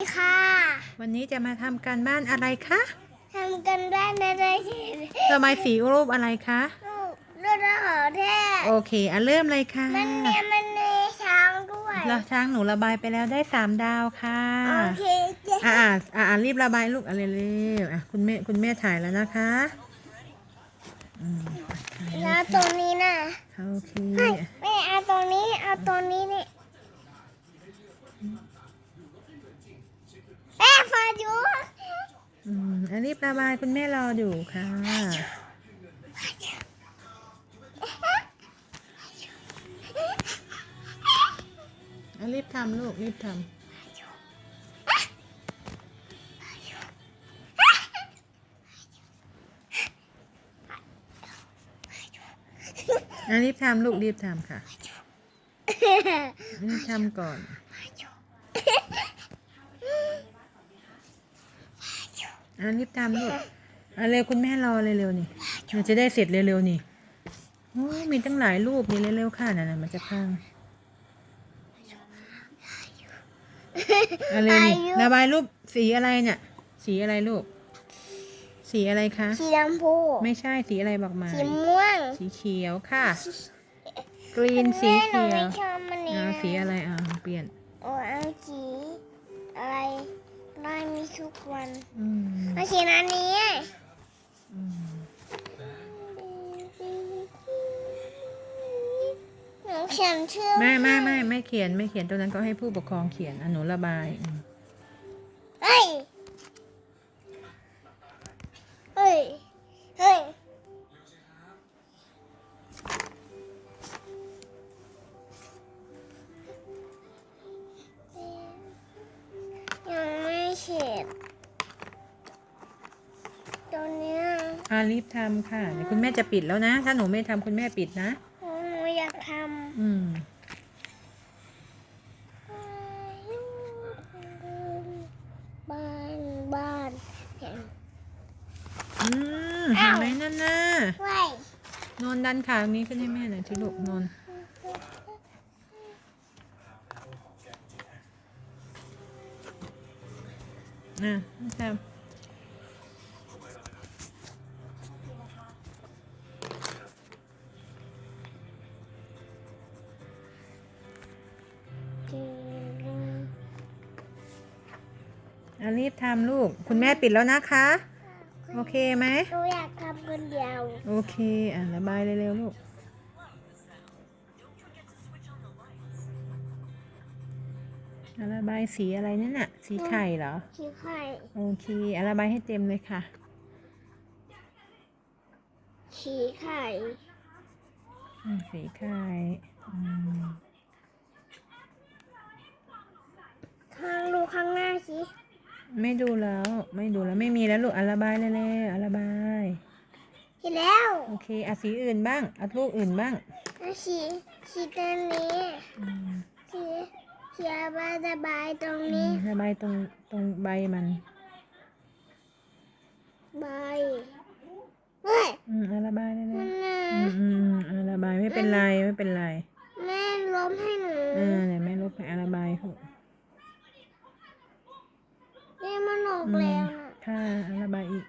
ดีค่ะวันนี้จะมาทำการบ้านอะไรคะทำกันบ้านอะไรที่ระบายสีรูปอะไรคะ ลูกลูกหอแท้โอเคอะเริ่มเลยค่ะมันมีมันมีช้างด้วยแล้วช้างหนูระบายไปแล้วได้สามดาวค่ะโอเคเจ๊อะอะอะอะรีบระบายลูกอะไรเร็วๆอะคุณแม่คุณแม่ถ่ายแล้วนะคะอืมถ่ายแล้วตรงนี้นะโอเคไม่ไม่เอาตรงนี้เอาตรงนี้นี่ แม่พออยู่อืมอะรีบระบายคุณแม่รออยู่ค่ะอะรีบทำลูกรีบทำอะรีบทำลูกรีบทำค่ะรีบทำก่อน อะรีบทำลูกอะเร็วคุณแม่รอเร็วๆนี่มันจะได้เสร็จเร็วๆนี่โอ้ยมีตั้งหลายรูปนี่เร็วๆค่ะน่ะนะมันจะพังอะเร็วนี่ระบายรูปสีอะไรเนี่ย สีอะไรลูก สีอะไรคะสีดำพูไม่ใช่สีอะไรบอกมา สีม่วง สีเขียวค่ะ กรีนสีแม่หนูเขียไม่วชอบมันนี้อ่าสีอะไรอ่าเปลี่ยนโอ้เอาสีอะไร ได้มีทุกวันอืมเอาสีนั้นนี้อืมหนูเขียนชื่อ ไม่ไม่ไม่ไม่เขียนไม่เขียนตรงนั้นก็ให้ผู้ปกครองเขียนอะหนูระบายอืม อ่ารีบทำค่ะเดี๋ยวคุณแม่จะปิดแล้วนะ ถ้าหนูไม่ทำคุณแม่ปิดนะ หนูอยากทอืมำบ้านบ้านเห็นอืมเห็นไหมนั่นน่ะไว้นอนดันขาตรงนี้ขึ้นให้แม่หน่อยสิลูกนอน อะทำ ทำลูก คุณแม่ปิดแล้วนะคะ โอเคไหมหนูอยากทำคนเดียว โอเค อะระบายเร็วๆลูกอะระบายสีอะไรนั่นน่ะ สีไข่เหรอขี้ไข่ โอเคอะระบายให้เต็มเลยค่ะขี้ไข่อืมสีไข่อืมข้างดูข้างหน้าสิ ไม่ดูแล้ว ไม่ดูแล้วไม่มีแล้วลูกอะระบายเร็วๆอะระบายเห็นแล้ว โอเคอะสีอื่นบ้างอะลูกอื่นบ้างแล้วสีสีตัวนี้อืมสีสีระบายระบายตรงอืนี้มระบายตรงตรงใบมันใบเฮ้ยอืมอะระบายเร็วมันนะๆอืมอืมอะระบายไม่เป็นไรไม่เป็นไรแม่ล้มให้หนูอ่าเดี๋ยวแม่ลบให้อะระบายลูกนี่ มันออกอืมแล้วนะค่ะอะระบายอีก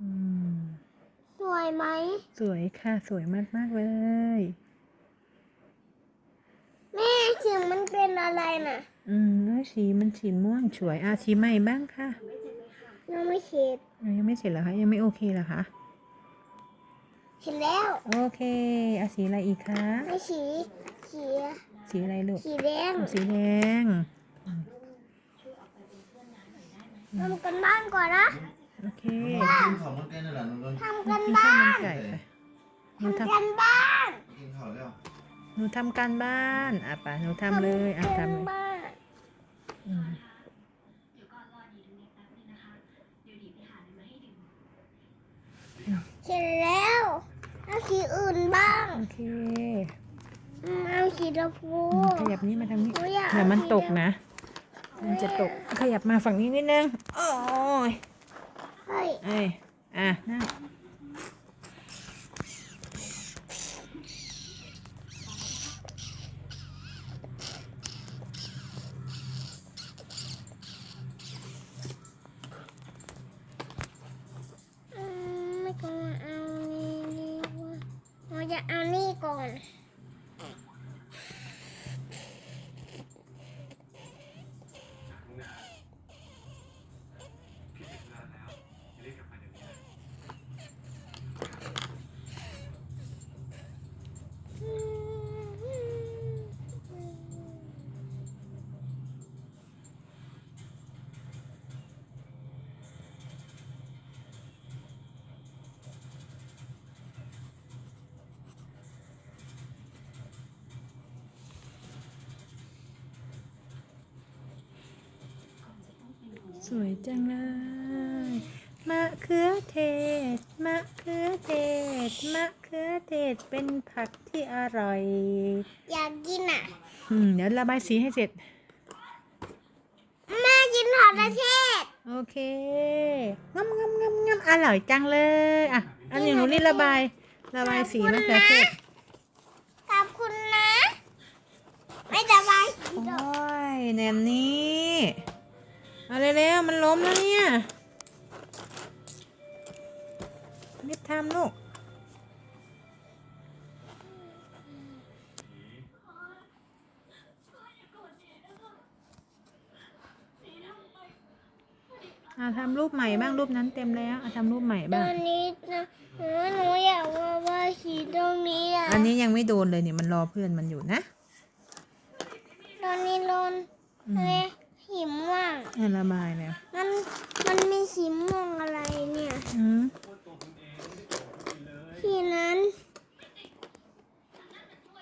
อืม สวยไหม สวยค่ะ สวยมากๆเลย แม่เสียงมันเป็นอะไรน่ะ อืมแล้วสีมันสีม่วงสวยอะสีใหม่บ้างค่ะ ยังไม่เข็ดอะยังไม่เสร็จเหรอคะ ยังไม่โอเคเหรอคะเห็นแล้ว โอเคอะสีอะไรอีกคะไม่สี สี สีอะไรลูก สีแดง สีแดง ทำกันบ้านก่อนนะ โอเคกินข้าวมันไก่นั่นแหละนุ่นทำกันกินบ้าข้าวมันนไก่ไปหนูททำกันบ้านกินข้าวแล้วำหนูทำการบ้านอะป่ะหนูทำเลยอะกันทำเลยบ้านอืมเสร็จแล้วเอาสีอื่นบ้างโอเคอืมเอาสีชมพูอืมขยับนี้มาทางนี้หนูอยาก เดี๋ยวมันเอาสีตกแดงนะ มันจะตกขยับมาฝั่งนี้นิดนึง โอ้ยเฮ้ยเอ้ยอะนั่งไม่กลัวเอานี่นี่ว่าเาจเอานี่ก่อน สวยจังเลย มะเขือเทศ มะเขือเทศ มะเขือเทศ เป็นผักที่อร่อย อยากกินอะ อืม เดี๋ยวระบายสีให้เสร็จ แม่กินหอประเทศ โอเคงำงำงำงำอร่อยจังเลย อะ อันนี้หนูรีบระบาย ระบายสีมะเขือเทศ ขอบคุณนะ ไม่จะไปโอ้ยแหนมนี้ เอาเร็วๆมันล้มแล้วเนี่ยรีบทำลูกอ่าทำรูปใหม่บ้างรูปนั้นเต็มแล้วอะทำรูปใหม่ตบ้าองนนี้นะหนูหนูอยากว่าว่าสีตรงนี้อะอันนี้ยังไม่โดนเลยเนี่ยมันรอเพื่อนมันอยู่นะ ตอนนี้โดนอืมเลยหิม ม่วงอะระบายแล้วมันมันมีสีม่วงอะไรเนี่ย อืมสีนั้น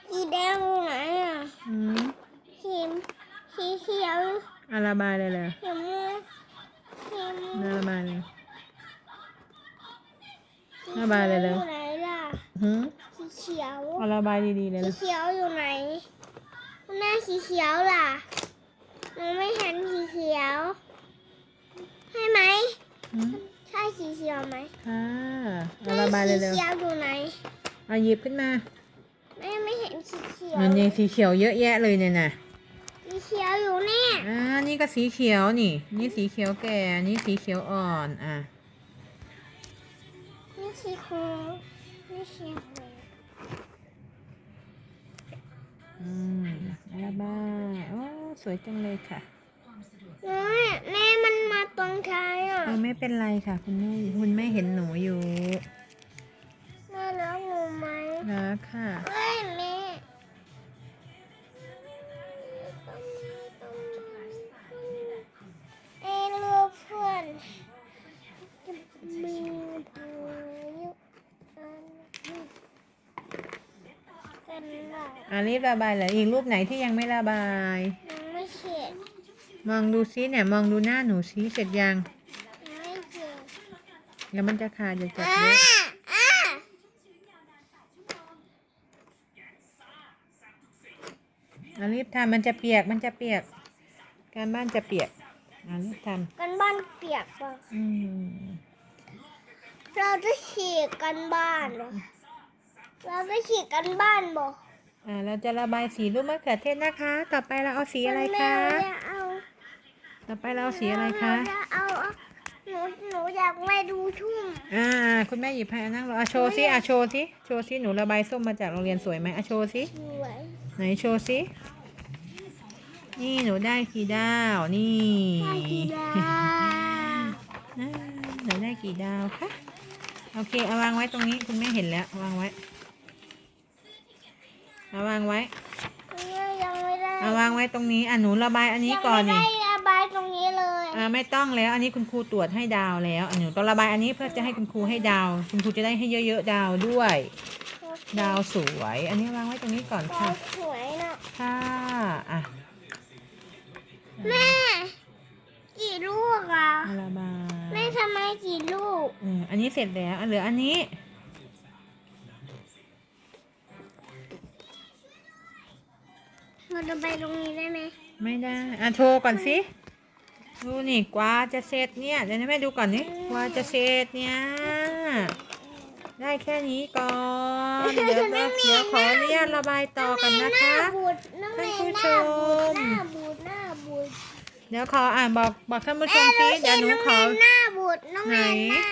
สีแดงอยู่ไหนอะอืมสีสีเขียวอะระบายเลยเลยสีม่วงสีม่วงระบายเลยระบายเลยเลยอยู่ไหนล่ะหืมสีเขียวเอาระบายดีๆเลยสีเลยเขียวอยู่ไหนหน้าสีเขียวล่ะหนูไม่เห็นสีเขียวใช่ไหม หืม ใช่สี เขียวไหมค่ะเอาระบายเลยเลยสีเขียวอยู่ไหนเอาหยิบขึ้นมา แม่ไม่เห็นสีเขียวมันยังสีเขียวเยอะแยะเลยเนี่ยนะสีเขียวอยู่เนี่ยอ่านี่ก็สีเขียวนี่ นี่สีเขียวแก่อันนี่สีเขียวอ่อน อะ นี่สีครูนี่สีครูอืมระบายโอ้สวยจังเลยค่ะ แม่แม่มันมาตรงท้ายอะเออไม่เป็นไรค่ะ คุณแม่คุณแม่เห็นหนูอยู่แม่รักหนูไหมนะค่ะเฮ้ยแม่เอ้ลูกเพื่อนมีพายุกันหน่อยอะรีบระบายเลยอีกรูปไหนที่ยังไม่ระบาย ยังไม่เข็ด มองดูซิเนี่ย มองดูหน้าหนูซิเสร็จยังยังไม่เข็ดแล้วมันจะขาดอย่าจับอ่าเยอะอ่าอะรีบทำมันจะเปียกมันจะเปียก การบ้านจะเปียกอะรีบทกันบ้านเปียกป่ะำอืมเราจะฉีกกันบ้านเหรอเราจะฉีกกันบ้านบ่อ่าเราจะระบายสีรูปมะเขือเทศนะคะ ต่อไปเราเอาสีอะไรคะแม่จะเอา ต่อไปเราเอาสีอะไรคะ หนูจะเอาหนูหนูอยากไปดูทุ่งอ่า คุณแม่หยิบให้อะนั่งรออะโชว์ซิอะโชว์ซิโชว์ซิหนูระบายส้มมาจากโรงเรียนสวยไหมอะโชว์ซิสวยไหนโชว์ซินี่หนูได้กี่ดาวนี่ใช่กีฬาอ่าหนูได้กี่ดาวคะโอเคเอาวางไว้ตรงนี้คุณแม่เห็นแล้วเอาวางไว้เอาวางไว้ยังไม่ได้เอาวางไว้ตรงนี้อะหนูระบายอันนี้ก่อนยังนี่ไม่ได้ อ่าไม่ต้องแล้ว อันนี้คุณครูตรวจให้ดาวแล้วอันหนูต้องระบายอันนี้เพื่อจะให้คุณครูให้ดาว คุณครูจะได้ให้เยอะๆดาวด้วย ดาวสวย อันนี้วางไว้ตรงนี้ก่อนดาค่ะวสวยน่ะค่ะอะแม่ กี่ลูกอะเอาระบายแม่ทำไมกี่ลูกอืมอันนี้เสร็จแล้วอะเหลืออันนี้ เราระบายตรงนี้ได้ไหมไม่ได้อะโชว์ก่อนสิ ดูนี่กว่าจะเสร็จเนี่ยเดี๋ยวให้แม่ดูก่อนนี่กว่าจะเสร็จเนี่ย ได้แค่นี้ก่อนเดี๋ยวเราเดี๋ยวขออนุญาตระบายต่อกันนะคะหน้าบูดน้องเมย์หท่าน้านผู้บูชดมหน้าบูดหน้าบูดเดี๋ยวขออ่านบอกบอกท่านผู้ชมแม่สิดูสิเดี๋ยวหนูน้องขเมอย์หน้าบูดน้องเมย์ไหนหน้า